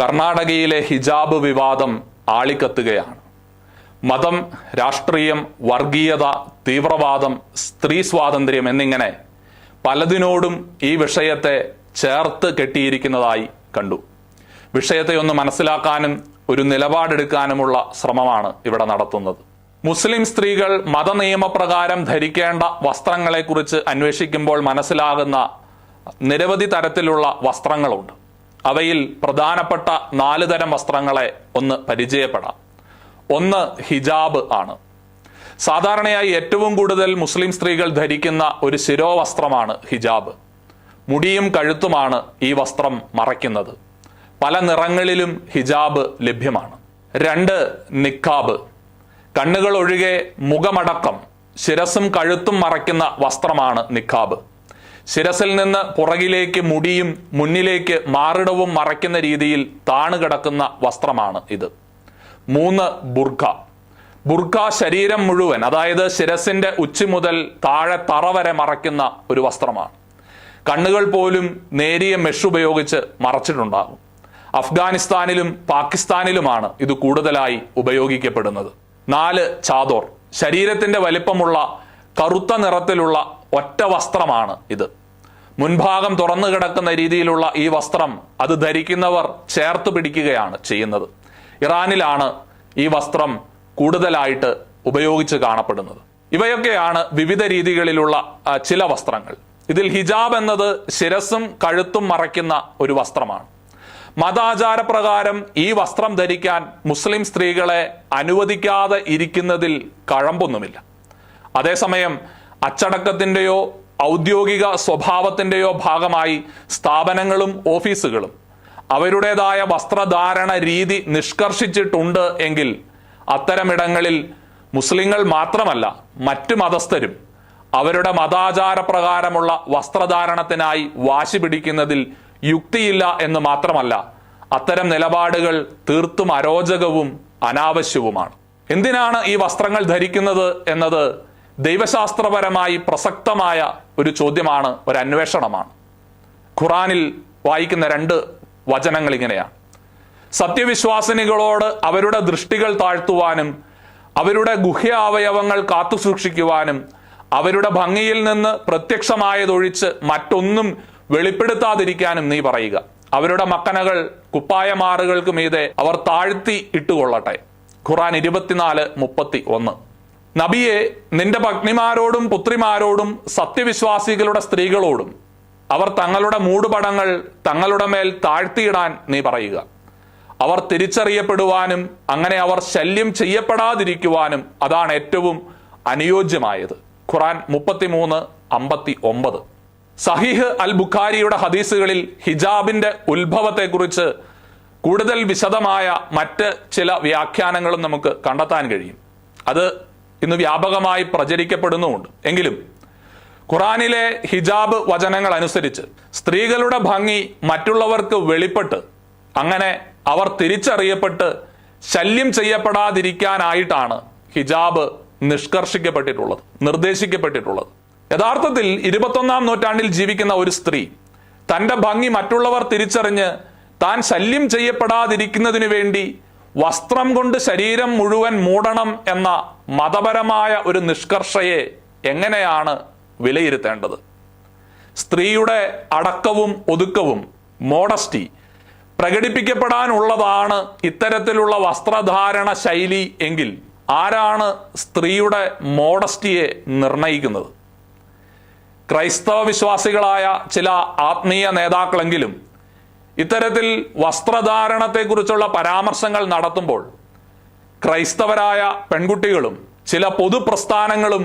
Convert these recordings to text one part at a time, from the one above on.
കർണാടകയിലെ ഹിജാബ് വിവാദം ആളിക്കത്തുകയാണ്. മതം രാഷ്ട്രീയം വർഗീയത തീവ്രവാദം സ്ത്രീ സ്വാതന്ത്ര്യം എന്നിങ്ങനെ പലതിനോടും ഈ വിഷയത്തെ ചേർത്ത് കെട്ടിയിരിക്കുന്നതായി കണ്ടു. വിഷയത്തെ ഒന്ന് മനസ്സിലാക്കാനും ഒരു നിലപാടെടുക്കാനുമുള്ള ശ്രമമാണ് ഇവിടെ നടത്തുന്നത്. മുസ്ലിം സ്ത്രീകൾ മതനിയമപ്രകാരം ധരിക്കേണ്ട വസ്ത്രങ്ങളെക്കുറിച്ച് അന്വേഷിക്കുമ്പോൾ മനസ്സിലാകുന്ന നിരവധി തരത്തിലുള്ള വസ്ത്രങ്ങളുണ്ട്. അവയിൽ പ്രധാനപ്പെട്ട നാല് തരം വസ്ത്രങ്ങളെ ഒന്ന് പരിചയപ്പെടാം. ഒന്ന് ഹിജാബ് ആണ്. സാധാരണയായി ഏറ്റവും കൂടുതൽ മുസ്ലിം സ്ത്രീകൾ ധരിക്കുന്ന ഒരു ശിരോവസ്ത്രമാണ് ഹിജാബ്. മുടിയും കഴുത്തുമാണ് ഈ വസ്ത്രം മറയ്ക്കുന്നത്. പല നിറങ്ങളിലും ഹിജാബ് ലഭ്യമാണ്. രണ്ട് നിക്കാബ്. കണ്ണുകൾ ഒഴികെ മുഖമടക്കം ശിരസും കഴുത്തും മറയ്ക്കുന്ന വസ്ത്രമാണ് നിക്കാബ്. ശിരസിൽ നിന്ന് പുറകിലേക്ക് മുടിയും മുന്നിലേക്ക് മാറിടവും മറയ്ക്കുന്ന രീതിയിൽ താണുകിടക്കുന്ന വസ്ത്രമാണ് ഇത്. മൂന്ന് ബുർഖ. ബുർഖ ശരീരം മുഴുവൻ അതായത് ശിരസിന്റെ ഉച്ചി മുതൽ താഴെ തറ വരെ മറയ്ക്കുന്ന ഒരു വസ്ത്രമാണ്. കണ്ണുകൾ പോലും നേരിയ മെഷ് ഉപയോഗിച്ച് മറച്ചിട്ടുണ്ടാകും. അഫ്ഗാനിസ്ഥാനിലും പാകിസ്ഥാനിലുമാണ് ഇത് കൂടുതലായി ഉപയോഗിക്കപ്പെടുന്നത്. നാല് ചാദോർ. ശരീരത്തിന്റെ വലിപ്പമുള്ള കറുത്ത നിറത്തിലുള്ള ഒറ്റ വസ്ത്രമാണ് ഇത്. മുൻഭാഗം തുറന്നു കിടക്കുന്ന രീതിയിലുള്ള ഈ വസ്ത്രം അത് ധരിക്കുന്നവർ ചേർത്ത് പിടിക്കുകയാണ് ചെയ്യുന്നത്. ഇറാനിലാണ് ഈ വസ്ത്രം കൂടുതലായിട്ട് ഉപയോഗിച്ച് കാണപ്പെടുന്നത്. ഇവയൊക്കെയാണ് വിവിധ രീതികളിലുള്ള ചില വസ്ത്രങ്ങൾ. ഇതിൽ ഹിജാബ് എന്നത് ശിരസും കഴുത്തും മറയ്ക്കുന്ന ഒരു വസ്ത്രമാണ്. മതാചാരപ്രകാരം ഈ വസ്ത്രം ധരിക്കാൻ മുസ്ലിം സ്ത്രീകളെ അനുവദിക്കാതെ ഇരിക്കുന്നതിൽ കഴമ്പൊന്നുമില്ല. അതേസമയം അച്ചടക്കത്തിന്റെയോ ഔദ്യോഗിക സ്വഭാവത്തിന്റെയോ ഭാഗമായി സ്ഥാപനങ്ങളും ഓഫീസുകളും അവരുടേതായ വസ്ത്രധാരണ രീതി നിഷ്കർഷിച്ചിട്ടുണ്ട് എങ്കിൽ അത്തരമിടങ്ങളിൽ മുസ്ലിങ്ങൾ മാത്രമല്ല മറ്റു മതസ്ഥരും അവരുടെ മതാചാര പ്രകാരമുള്ള വസ്ത്രധാരണത്തിനായി വാശി പിടിക്കുന്നതിൽ യുക്തിയില്ല എന്ന് മാത്രമല്ല അത്തരം നിലപാടുകൾ തീർത്തും അരോചകവും അനാവശ്യവുമാണ്. എന്തിനാണ് ഈ വസ്ത്രങ്ങൾ ധരിക്കുന്നത് എന്നത് ദൈവശാസ്ത്രപരമായി പ്രസക്തമായ ഒരു ചോദ്യമാണ് ഒരു അന്വേഷണമാണ്. ഖുറാനിൽ വായിക്കുന്ന രണ്ട് വചനങ്ങൾ ഇങ്ങനെയാണ്. സത്യവിശ്വാസിനികളോട് അവരുടെ ദൃഷ്ടികൾ താഴ്ത്തുവാനും അവരുടെ ഗുഹ്യ അവയവങ്ങൾ കാത്തുസൂക്ഷിക്കുവാനും അവരുടെ ഭംഗിയിൽ നിന്ന് പ്രത്യക്ഷമായതൊഴിച്ച് മറ്റൊന്നും വെളിപ്പെടുത്താതിരിക്കാനും നീ പറയുക. അവരുടെ മക്കനകൾ കുപ്പായമാറുകൾക്ക് മീതെ അവർ താഴ്ത്തി ഇട്ടുകൊള്ളട്ടെ. ഖുറാൻ ഇരുപത്തിനാല് മുപ്പത്തി ഒന്ന്. നബിയെ നിന്റെ പത്നിമാരോടും പുത്രിമാരോടും സത്യവിശ്വാസികളുടെ സ്ത്രീകളോടും അവർ തങ്ങളുടെ മൂടുപടങ്ങൾ തങ്ങളുടെ മേൽ താഴ്ത്തിയിടാൻ നീ പറയുക. അവർ തിരിച്ചറിയപ്പെടുവാനും അങ്ങനെ അവർ ശല്യം ചെയ്യപ്പെടാതിരിക്കുവാനും അതാണ് ഏറ്റവും അനുയോജ്യമായത്. ഖുറാൻ മുപ്പത്തിമൂന്ന് അമ്പത്തി ഒമ്പത് സഹിഹ് അൽ ബുഖാരിയുടെ ഹദീസുകളിൽ ഹിജാബിന്റെ ഉത്ഭവത്തെക്കുറിച്ച് കൂടുതൽ വിശദമായ മറ്റ് ചില വ്യാഖ്യാനങ്ങളും നമുക്ക് കണ്ടെത്താൻ കഴിയും. അത് ഇന്ന് വ്യാപകമായി പ്രചരിക്കപ്പെടുന്നുമുണ്ട്. എങ്കിലും ഖുറാനിലെ ഹിജാബ് വചനങ്ങൾ അനുസരിച്ച് സ്ത്രീകളുടെ ഭംഗി മറ്റുള്ളവർക്ക് വെളിപ്പെട്ട് അങ്ങനെ അവർ തിരിച്ചറിയപ്പെട്ട് ശല്യം ചെയ്യപ്പെടാതിരിക്കാനായിട്ടാണ് ഹിജാബ് നിഷ്കർഷിക്കപ്പെട്ടിട്ടുള്ളത് നിർദ്ദേശിക്കപ്പെട്ടിട്ടുള്ളത്. യഥാർത്ഥത്തിൽ ഇരുപത്തൊന്നാം നൂറ്റാണ്ടിൽ ജീവിക്കുന്ന ഒരു സ്ത്രീ തന്റെ ഭംഗി മറ്റുള്ളവർ തിരിച്ചറിഞ്ഞ് താൻ ശല്യം ചെയ്യപ്പെടാതിരിക്കുന്നതിനു വേണ്ടി വസ്ത്രം കൊണ്ട് ശരീരം മുഴുവൻ മൂടണം എന്ന മതപരമായ ഒരു നിഷ്കർഷയെ എങ്ങനെയാണ് വിലയിരുത്തേണ്ടത്? സ്ത്രീയുടെ അടക്കവും ഒതുക്കവും മോഡസ്റ്റി പ്രകടിപ്പിക്കപ്പെടാനുള്ളതാണ് ഇത്തരത്തിലുള്ള വസ്ത്രധാരണ ശൈലി എങ്കിൽ ആരാണ് സ്ത്രീയുടെ മോഡസ്റ്റിയെ നിർണയിക്കുന്നത്? ക്രൈസ്തവ വിശ്വാസികളായ ചില ആത്മീയ നേതാക്കളെങ്കിലും ഇത്തരത്തിൽ വസ്ത്രധാരണത്തെക്കുറിച്ചുള്ള പരാമർശങ്ങൾ നടത്തുമ്പോൾ ക്രൈസ്തവരായ പെൺകുട്ടികളും ചില പൊതുപ്രസ്ഥാനങ്ങളും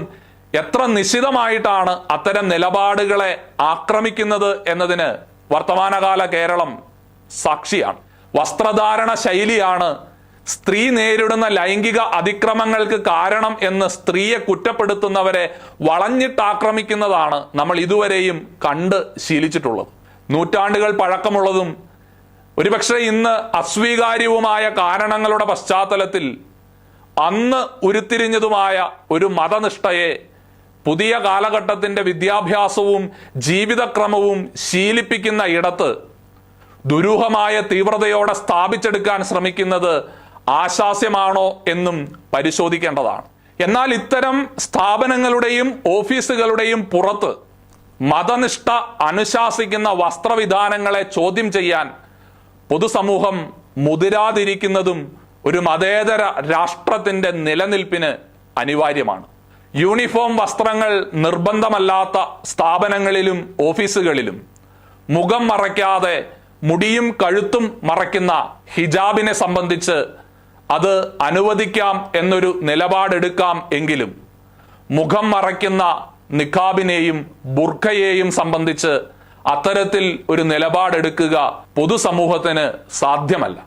എത്ര നിശിതമായിട്ടാണ് അത്തരം നിലപാടുകളെ ആക്രമിക്കുന്നത് എന്നതിന് വർത്തമാനകാല കേരളം സാക്ഷിയാണ്. വസ്ത്രധാരണ ശൈലിയാണ് സ്ത്രീ നേരിടുന്ന ലൈംഗിക അതിക്രമങ്ങൾക്ക് കാരണം എന്ന് സ്ത്രീയെ കുറ്റപ്പെടുത്തുന്നവരെ വളഞ്ഞിട്ടാക്രമിക്കുന്നതാണ് നമ്മൾ ഇതുവരെയും കണ്ട് ശീലിച്ചിട്ടുള്ളത്. നൂറ്റാണ്ടുകൾ പഴക്കമുള്ളതും ഒരുപക്ഷെ ഇന്ന് അസ്വീകാര്യവുമായ കാരണങ്ങളുടെ പശ്ചാത്തലത്തിൽ അന്ന് ഉരുത്തിരിഞ്ഞതുമായ ഒരു മതനിഷ്ഠയെ പുതിയ കാലഘട്ടത്തിന്റെ വിദ്യാഭ്യാസവും ജീവിതക്രമവും ശീലിപ്പിക്കുന്ന ഇടത്ത് ദുരൂഹമായ തീവ്രതയോടെ സ്ഥാപിച്ചെടുക്കാൻ ശ്രമിക്കുന്നത് ആശാസ്യമാണോ എന്നും പരിശോധിക്കേണ്ടതാണ്. എന്നാൽ ഇത്തരം സ്ഥാപനങ്ങളുടെയും ഓഫീസുകളുടെയും പുറത്ത് മതനിഷ്ഠ അനുശാസിക്കുന്ന വസ്ത്രവിധാനങ്ങളെ ചോദ്യം ചെയ്യാൻ പൊതുസമൂഹം മുതിരാതിരിക്കുന്നതും ഒരു മതേതര രാഷ്ട്രത്തിന്റെ നിലനിൽപ്പിന് അനിവാര്യമാണ്. യൂണിഫോം വസ്ത്രങ്ങൾ നിർബന്ധമല്ലാത്ത സ്ഥാപനങ്ങളിലും ഓഫീസുകളിലും മുഖം മറയ്ക്കാതെ മുടിയും കഴുത്തും മറയ്ക്കുന്ന ഹിജാബിനെ സംബന്ധിച്ച് അത് അനുവദിക്കാം എന്നൊരു നിലപാടെടുക്കാം എങ്കിലും മുഖം മറയ്ക്കുന്ന നിഖാബിനെയും ബുർഖയെയും സംബന്ധിച്ച് അത്തരത്തിൽ ഒരു നിലപാടെടുക്കുക പൊതുസമൂഹത്തിന് സാധ്യമല്ല.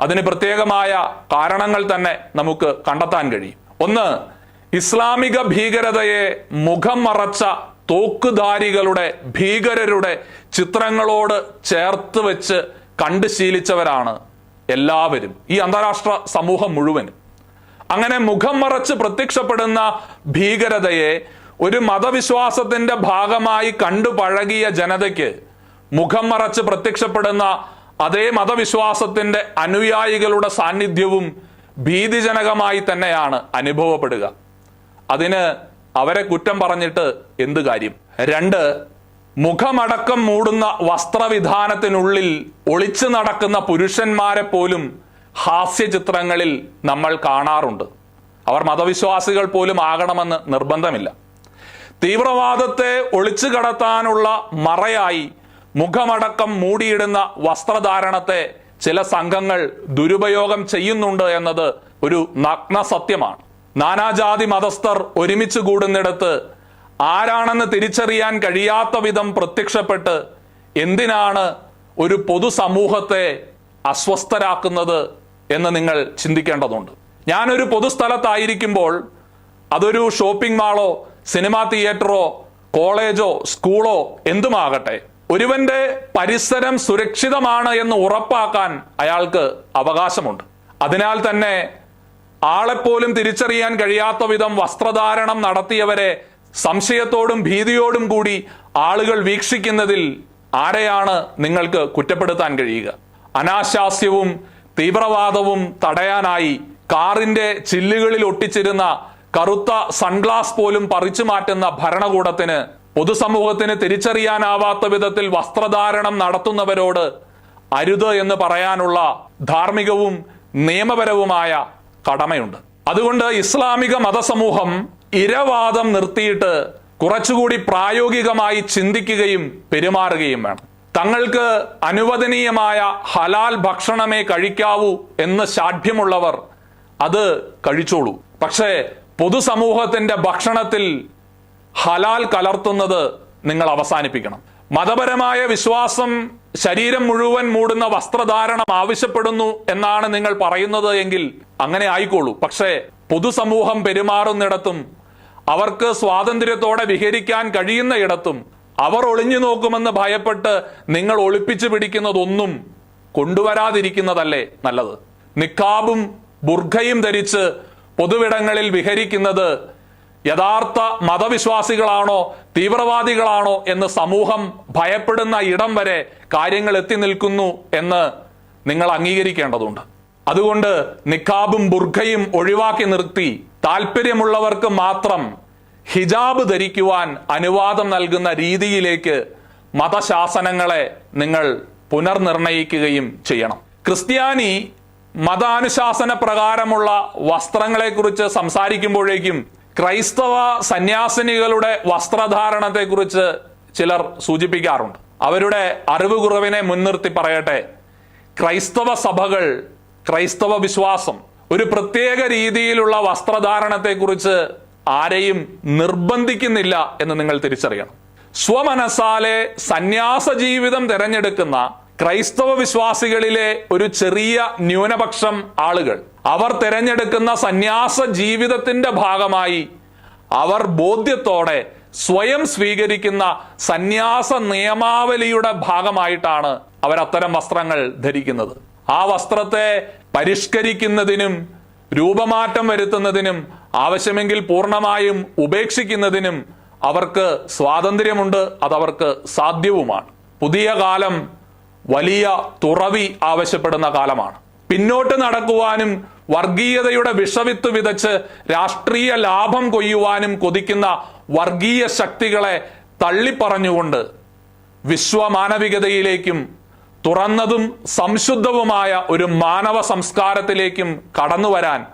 അതിന് പ്രത്യേകമായ കാരണങ്ങൾ തന്നെ നമുക്ക് കണ്ടെത്താൻ കഴിയും. ഒന്ന് ഇസ്ലാമിക ഭീകരതയെ മുഖം മറച്ച തോക്കുധാരികളുടെ ഭീകരരുടെ ചിത്രങ്ങളോട് ചേർത്ത് വെച്ച് കണ്ടു ശീലിച്ചവരാണ് എല്ലാവരും ഈ അന്താരാഷ്ട്ര സമൂഹം മുഴുവനും. അങ്ങനെ മുഖം മറച്ച് പ്രത്യക്ഷപ്പെടുന്ന ഭീകരതയെ ഒരു മതവിശ്വാസത്തിന്റെ ഭാഗമായി കണ്ടു പഴകിയ ജനതയ്ക്ക് മുഖം മറച്ച് പ്രത്യക്ഷപ്പെടുന്ന അതേ മതവിശ്വാസത്തിന്റെ അനുയായികളുടെ സാന്നിധ്യവും ഭീതിജനകമായി തന്നെയാണ് അനുഭവപ്പെടുക. അതിന് അവരെ കുറ്റം പറഞ്ഞിട്ട് എന്ത് കാര്യം? രണ്ട് മുഖമടക്കം മൂടുന്ന വസ്ത്രവിധാനത്തിനുള്ളിൽ ഒളിച്ചു നടക്കുന്ന പുരുഷന്മാരെ പോലും ഹാസ്യ ചിത്രങ്ങളിൽ നമ്മൾ കാണാറുണ്ട്. അവർ മതവിശ്വാസികൾ പോലും ആകണമെന്ന് നിർബന്ധമില്ല. തീവ്രവാദത്തെ ഒളിച്ചു കടത്താനുള്ള മറയായി മുഖമടക്കം മൂടിയിടുന്ന വസ്ത്രധാരണത്തെ ചില സംഘങ്ങൾ ദുരുപയോഗം ചെയ്യുന്നുണ്ട് എന്നത് ഒരു നഗ്ന സത്യമാണ്. നാനാജാതി മതസ്ഥർ ഒരുമിച്ച് കൂടുന്നിടത്ത് ആരാണെന്ന് തിരിച്ചറിയാൻ കഴിയാത്ത വിധം പ്രത്യക്ഷപ്പെട്ട് എന്തിനാണ് ഒരു പൊതുസമൂഹത്തെ അസ്വസ്ഥരാക്കുന്നത് എന്ന് നിങ്ങൾ ചിന്തിക്കേണ്ടതുണ്ട്. ഞാനൊരു പൊതുസ്ഥലത്തായിരിക്കുമ്പോൾ അതൊരു ഷോപ്പിംഗ് മാളോ സിനിമാ തിയേറ്ററോ കോളേജോ സ്കൂളോ എന്തുമാകട്ടെ ഒരുവന്റെ പരിസരം സുരക്ഷിതമാണ് എന്ന് ഉറപ്പാക്കാൻ അയാൾക്ക് അവകാശമുണ്ട്. അതിനാൽ തന്നെ ആളെപ്പോലും തിരിച്ചറിയാൻ കഴിയാത്ത വിധം വസ്ത്രധാരണം നടത്തിയവരെ സംശയത്തോടും ഭീതിയോടും കൂടി ആളുകൾ വീക്ഷിക്കുന്നതിൽ ആരെയാണ് നിങ്ങൾക്ക് കുറ്റപ്പെടുത്താൻ കഴിയുക? അനാശാസ്യവും തീവ്രവാദവും തടയാനായി കാറിന്റെ ചില്ലുകളിൽ ഒട്ടിച്ചിരുന്ന കറുത്ത സൺഗ്ലാസ് പോലും പറിച്ചു മാറ്റുന്ന ഭരണകൂടത്തിന് പൊതുസമൂഹത്തിന് തിരിച്ചറിയാനാവാത്ത വിധത്തിൽ വസ്ത്രധാരണം നടത്തുന്നവരോട് അരുത് എന്ന് പറയാനുള്ള ധാർമ്മികവും നിയമപരവുമായ കടമയുണ്ട്. അതുകൊണ്ട് ഇസ്ലാമിക മതസമൂഹം ഇരവാദം നിർത്തിയിട്ട് കുറച്ചുകൂടി പ്രായോഗികമായി ചിന്തിക്കുകയും പെരുമാറുകയും വേണം. തങ്ങൾക്ക് അനുവദനീയമായ ഹലാൽ ഭക്ഷണമേ കഴിക്കാവൂ എന്ന് ശാഠ്യമുള്ളവർ അത് കഴിച്ചോളൂ. പക്ഷേ പൊതുസമൂഹത്തിന്റെ ഭക്ഷണത്തിൽ ഹലാൽ കലർത്തുന്നത് നിങ്ങൾ അവസാനിപ്പിക്കണം. മതപരമായ വിശ്വാസം ശരീരം മുഴുവൻ മൂടുന്ന വസ്ത്രധാരണം ആവശ്യപ്പെടുന്നു എന്നാണ് നിങ്ങൾ പറയുന്നത് എങ്കിൽ അങ്ങനെ ആയിക്കോളൂ. പക്ഷേ പൊതുസമൂഹം പെരുമാറുന്നിടത്തും അവർക്ക് സ്വാതന്ത്ര്യത്തോടെ വിഹരിക്കാൻ കഴിയുന്ന ഇടത്തും അവർ ഒളിഞ്ഞു നോക്കുമെന്ന് ഭയപ്പെട്ട് നിങ്ങൾ ഒളിപ്പിച്ചു പിടിക്കുന്നതൊന്നും കൊണ്ടുവരാതിരിക്കുന്നതല്ലേ നല്ലത്. നിക്കാബും ബുർഖയും ധരിച്ച് പൊതുവിടങ്ങളിൽ വിഹരിക്കുന്നത് യഥാർത്ഥ മതവിശ്വാസികളാണോ തീവ്രവാദികളാണോ എന്ന് സമൂഹം ഭയപ്പെടുന്ന ഇടം വരെ കാര്യങ്ങൾ എത്തി നിൽക്കുന്നു എന്ന് നിങ്ങൾ അംഗീകരിക്കേണ്ടതുണ്ട്. അതുകൊണ്ട് നിക്കാബും ബുർഖയും ഒഴിവാക്കി നിർത്തി. താല്പര്യമുള്ളവർക്ക് മാത്രം ഹിജാബ് ധരിക്കുവാൻ അനുവാദം നൽകുന്ന രീതിയിലേക്ക് മതശാസനങ്ങളെ നിങ്ങൾ പുനർനിർണയിക്കുകയും ചെയ്യണം. ക്രിസ്ത്യാനി മതാനുശാസന പ്രകാരമുള്ള വസ്ത്രങ്ങളെക്കുറിച്ച് സംസാരിക്കുമ്പോഴേക്കും ക്രൈസ്തവ സന്യാസിനികളുടെ വസ്ത്രധാരണത്തെക്കുറിച്ച് ചിലർ സൂചിപ്പിക്കാറുണ്ട്. അവരുടെ അറിവ് കുറവിനെ മുൻനിർത്തി പറയട്ടെ. ക്രൈസ്തവ സഭകൾ ക്രൈസ്തവ വിശ്വാസം ഒരു പ്രത്യേക രീതിയിലുള്ള വസ്ത്രധാരണത്തെക്കുറിച്ച് ആരെയും നിർബന്ധിക്കുന്നില്ല എന്ന് നിങ്ങൾ തിരിച്ചറിയണം. സ്വമനസാലെ സന്യാസ ജീവിതം തിരഞ്ഞെടുക്കുന്ന ക്രൈസ്തവ വിശ്വാസികളിലെ ഒരു ചെറിയ ന്യൂനപക്ഷം ആളുകൾ അവർ തിരഞ്ഞെടുക്കുന്ന സന്യാസ ജീവിതത്തിന്റെ ഭാഗമായി അവർ ബോധ്യത്തോടെ സ്വയം സ്വീകരിക്കുന്ന സന്യാസ നിയമാവലിയുടെ ഭാഗമായിട്ടാണ് അവർ അത്തരം വസ്ത്രങ്ങൾ ധരിക്കുന്നത്. ആ വസ്ത്രത്തെ പരിഷ്കരിക്കുന്നതിനും രൂപമാറ്റം വരുത്തുന്നതിനും ആവശ്യമെങ്കിൽ പൂർണമായും ഉപേക്ഷിക്കുന്നതിനും അവർക്ക് സ്വാതന്ത്ര്യമുണ്ട് അതവർക്ക് സാധ്യവുമാണ്. പുതിയ കാലം വലിയ തുറവി ആവശ്യപ്പെടുന്ന കാലമാണ്. പിന്നോട്ട് നടക്കുവാനും വർഗീയതയുടെ വിഷവിത്ത് വിതച്ച് രാഷ്ട്രീയ ലാഭം കൊയ്യുവാനും കൊതിക്കുന്ന വർഗീയ ശക്തികളെ തള്ളിപ്പറഞ്ഞുകൊണ്ട് വിശ്വമാനവികതയിലേക്കും തുറന്നതും സംശുദ്ധവുമായ ഒരു മാനവ സംസ്കാരത്തിലേക്കും കടന്നു വരാൻ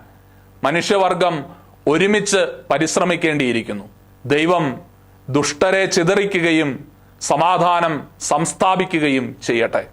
മനുഷ്യവർഗം ഒരുമിച്ച് പരിശ്രമിക്കേണ്ടിയിരിക്കുന്നു. ദൈവം ദുഷ്ടരെ ചിതറിക്കുകയും സമാധാനം സംസ്ഥാപിക്കുകയും ചെയ്യട്ടെ.